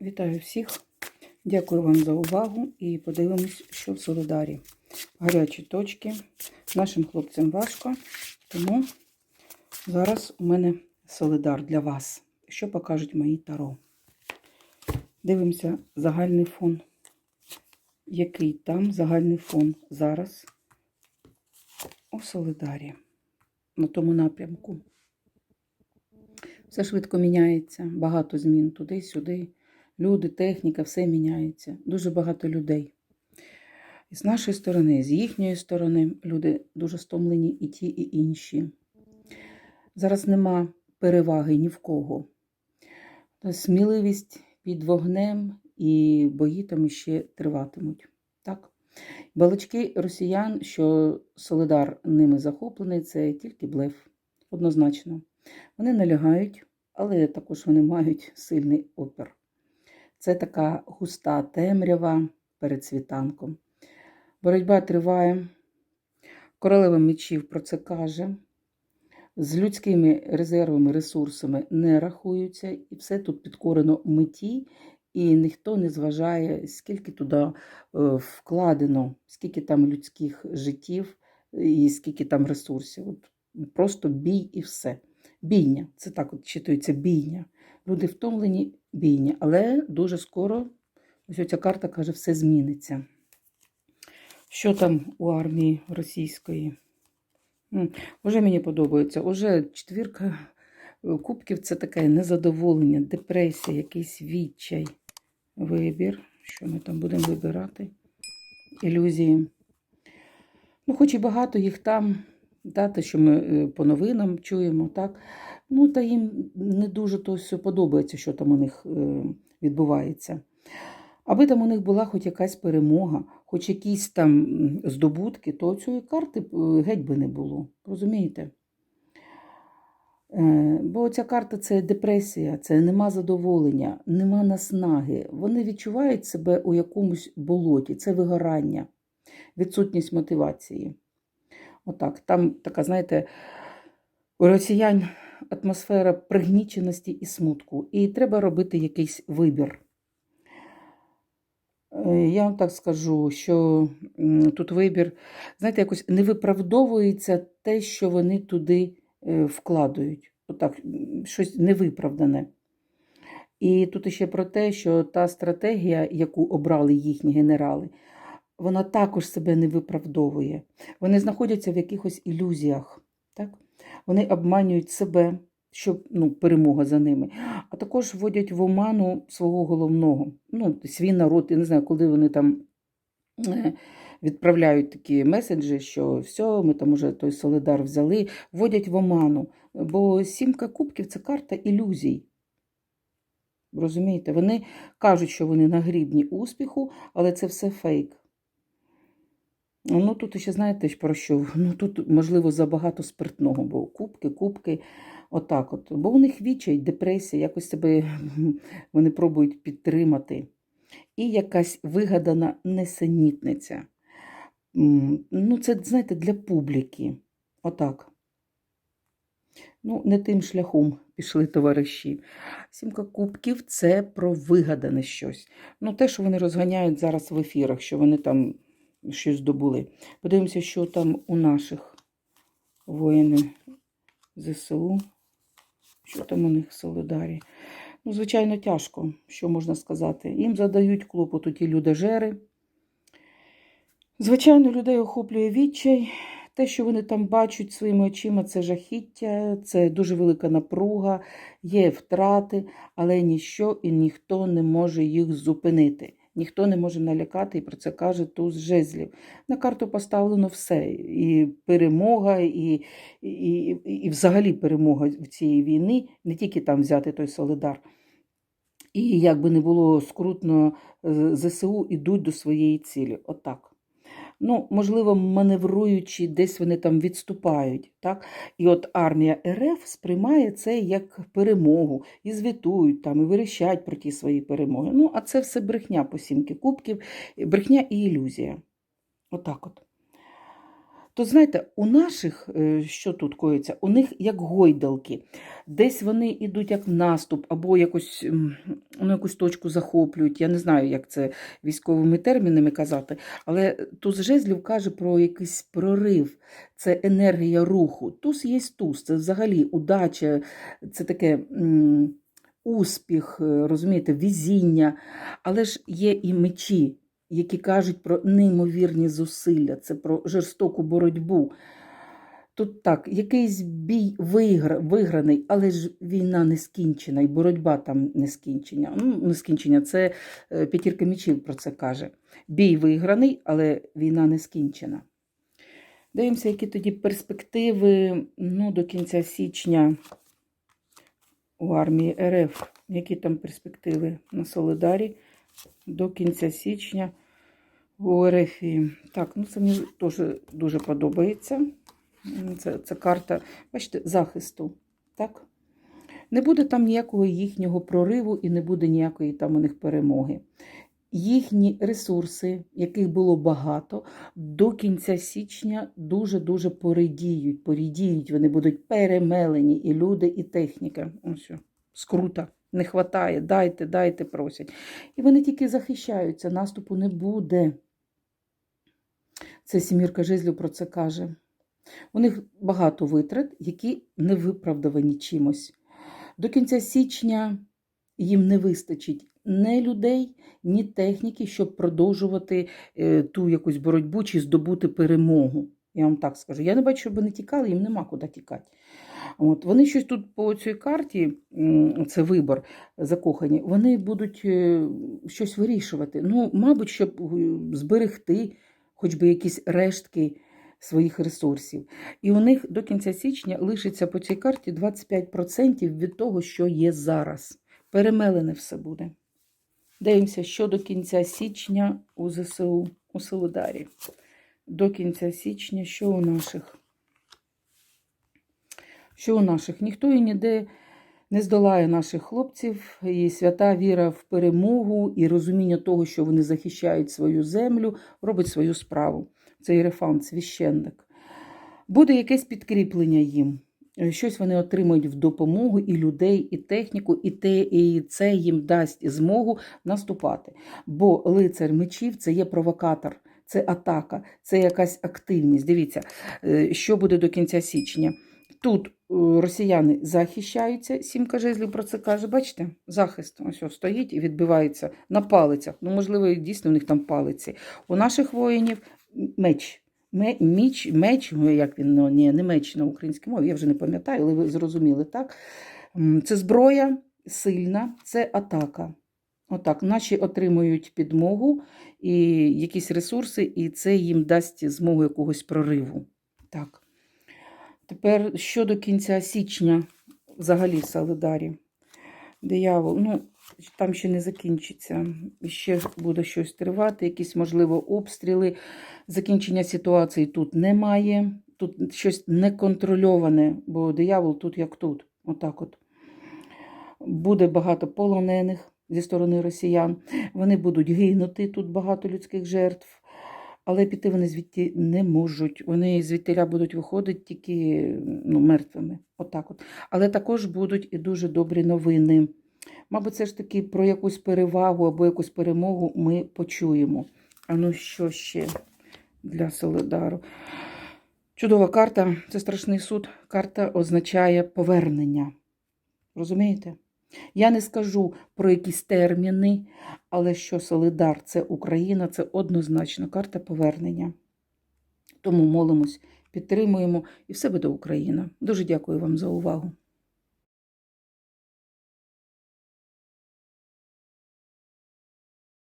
Вітаю всіх. Дякую вам за увагу і подивимось, що в Солидарі. Гарячі точки. Нашим хлопцям важко, тому зараз у мене Солидар для вас. Що покажуть мої таро? Дивимося загальний фон. Який там загальний фон зараз у Солидарі, на тому напрямку. Все швидко міняється, багато змін туди-сюди. Люди, техніка, все міняється. Дуже багато людей. І з нашої сторони, з їхньої сторони, люди дуже стомлені і ті, і інші. Зараз нема переваги ні в кого. Сміливість під вогнем і бої там ще триватимуть. Так? Балачки росіян, що Солидар ними захоплений, це тільки блеф. Однозначно. Вони налягають, але також вони мають сильний опір. Це така густа темрява перед світанком. Боротьба триває. Королева мечів про це каже. З людськими резервами, ресурсами не рахуються, і все тут підкорено меті, і ніхто не зважає, скільки туди е, вкладено, скільки там людських життів і скільки там ресурсів. От Просто бій і все. Бійня. Це так от читується бійня. Люди втомлені бійня, але дуже скоро ось ця карта каже, все зміниться. Що там у армії російської? Уже мені подобається. Уже четвірка е, кубків це таке незадоволення, депресія, якийсь відчай, вибір. Що ми там будемо вибирати? Ілюзії. Ну, хоч і багато їх там, да, що ми е, по новинам чуємо, так. Ну, та їм не дуже то все подобається, що там у них е, відбувається. Аби там у них була хоч якась перемога, хоч якісь там здобутки, то цієї карти е, геть би не було. Розумієте? Е, Бо ця карта це депресія, це нема задоволення, нема наснаги. Вони відчувають себе у якомусь болоті, це вигорання, відсутність мотивації. Отак, там така, знаєте, у росіян атмосфера пригніченості і смутку, і треба робити якийсь вибір. Е, Я вам так скажу, що тут вибір, знаєте, якось не виправдовується те, що вони туди е, вкладають. Отак, щось невиправдане. І тут ще про те, що та стратегія, яку обрали їхні генерали, вона також себе не виправдовує. Вони знаходяться в якихось ілюзіях. Так? Вони обманюють себе, щоб ну, перемога за ними, а також вводять в оману свого головного, ну, свій народ. Я не знаю, коли вони там е, відправляють такі меседжі, що все, ми там уже той Солидар взяли, вводять в оману. Бо сімка кубків це карта ілюзій. Розумієте, вони кажуть, що вони на грібні успіху, але це все фейк. Ну, тут ще знаєте про що? Ну, тут, можливо, забагато спиртного, бо кубки, кубки, отак от. Бо у них відчай, депресія, якось себе вони пробують підтримати. І якась вигадана несенітниця. Ну, це, знаєте, для публіки. Отак. Ну, не тим шляхом пішли товариші. Сімка кубків це про вигадане щось. Ну, те, що вони розганяють зараз в ефірах, що вони там щось здобули. Подивимося, що там у наших воїнів ЗСУ. Що там у них Солидарі? Ну, звичайно, тяжко, що можна сказати. Їм задають клопоту ті людожери. Звичайно, людей охоплює відчай. Те, що вони там бачать своїми очима, це жахіття, це дуже велика напруга, є втрати, але ніщо і ніхто не може їх зупинити. Ніхто не може налякати, і про це каже туз жезлів. На карту поставлено все. І перемога, і, і, і, взагалі перемога в цій війни, не тільки там взяти той Солидар. І як би не було скрутно, ЗСУ ідуть до своєї цілі. Отак. Ну, можливо, маневруючи, десь вони там відступають. Так? І от армія РФ сприймає це як перемогу, і звітують там, і вирішають про ті свої перемоги. Ну, а це все брехня по сімки кубків, брехня і ілюзія. Отак от. То знаєте, у наших, е, що тут коїться, у них як гойдалки. Десь вони йдуть як наступ, або якось, ну, якусь точку захоплюють. Я не знаю, як це військовими термінами казати, але туз жезлів каже про якийсь прорив, це енергія руху. Туз є туз, це взагалі удача, це таке успіх, е, розумієте, везіння. Але ж є і мечі, які кажуть про неймовірні зусилля, це про жорстоку боротьбу. Тут так, якийсь бій вигра, виграний, але ж війна не скінчена, і боротьба там не скінчена. Ну, не скінчення, це е, п'ятірка мечів про це каже. Бій виграний, але війна не скінчена. Дивимося, які тоді перспективи ну, до кінця січня у армії РФ. Які там перспективи на Солидарі до кінця січня у РФ. Так, ну це мені теж дуже подобається. Це, це карта, бачите, захисту. Так? Не буде там ніякого їхнього прориву і не буде ніякої там у них перемоги. Їхні ресурси, яких було багато, до кінця січня дуже-дуже порідіють. Порідіють, вони будуть перемелені і люди, і техніка. Ось, скрута. Не хватає, дайте, дайте, просять. І вони тільки захищаються, наступу не буде. Це сімірка жезлів про це каже. У них багато витрат, які не виправдовані чимось. До кінця січня їм не вистачить ні людей, ні техніки, щоб продовжувати е, ту якусь боротьбу чи здобути перемогу. Я вам так скажу. Я не бачу, щоб вони тікали, їм нема куди тікати. От, вони щось тут по цій карті, це вибор закохані, вони будуть е, щось вирішувати. Ну, мабуть, щоб е, зберегти хоч би якісь рештки своїх ресурсів. І у них до кінця січня лишиться по цій карті 25% від того, що є зараз. Перемелене все буде. Дивимося, що до кінця січня у ЗСУ у Солидарі. До кінця січня, що у наших? Що у наших? Ніхто і ніде не здолає наших хлопців. І свята віра в перемогу і розуміння того, що вони захищають свою землю, робить свою справу. Це Єрефан, священник. Буде якесь підкріплення їм. Щось вони отримають в допомогу і людей, і техніку, і те, і це їм дасть змогу наступати. Бо лицар мечів це є провокатор, це атака, це якась активність. Дивіться, е, що буде до кінця січня. Тут е, росіяни захищаються, сімка жезлів про це каже. Бачите, захист ось стоїть і відбивається на палицях. Ну, можливо, дійсно у них там палиці. У наших воїнів меч. Ме- Міч, меч, ну, як він, ну, ні, не меч на українській мові, я вже не пам'ятаю, але ви зрозуміли, так? Це зброя сильна, це атака. Отак, наші отримують підмогу і якісь ресурси, і це їм дасть змогу якогось прориву. Так. Тепер щодо кінця січня, взагалі в Солидарі. Диявол, ну, там ще не закінчиться. Ще буде щось тривати, якісь, можливо, обстріли. Закінчення ситуації тут немає. Тут щось неконтрольоване, бо диявол тут як тут. Отак от. Буде багато полонених зі сторони росіян. Вони будуть гинути, тут багато людських жертв. Але піти вони звідти не можуть. Вони звідтиля будуть виходити тільки ну, мертвими. Отак от. Але також будуть і дуже добрі новини. Мабуть, це ж таки про якусь перевагу або якусь перемогу ми почуємо. А ну що ще для Солидару? Чудова карта, це страшний суд. Карта означає повернення. Розумієте? Я не скажу про якісь терміни, але що Солидар це Україна, це однозначно карта повернення. Тому молимось, підтримуємо і все буде Україна. Дуже дякую вам за увагу.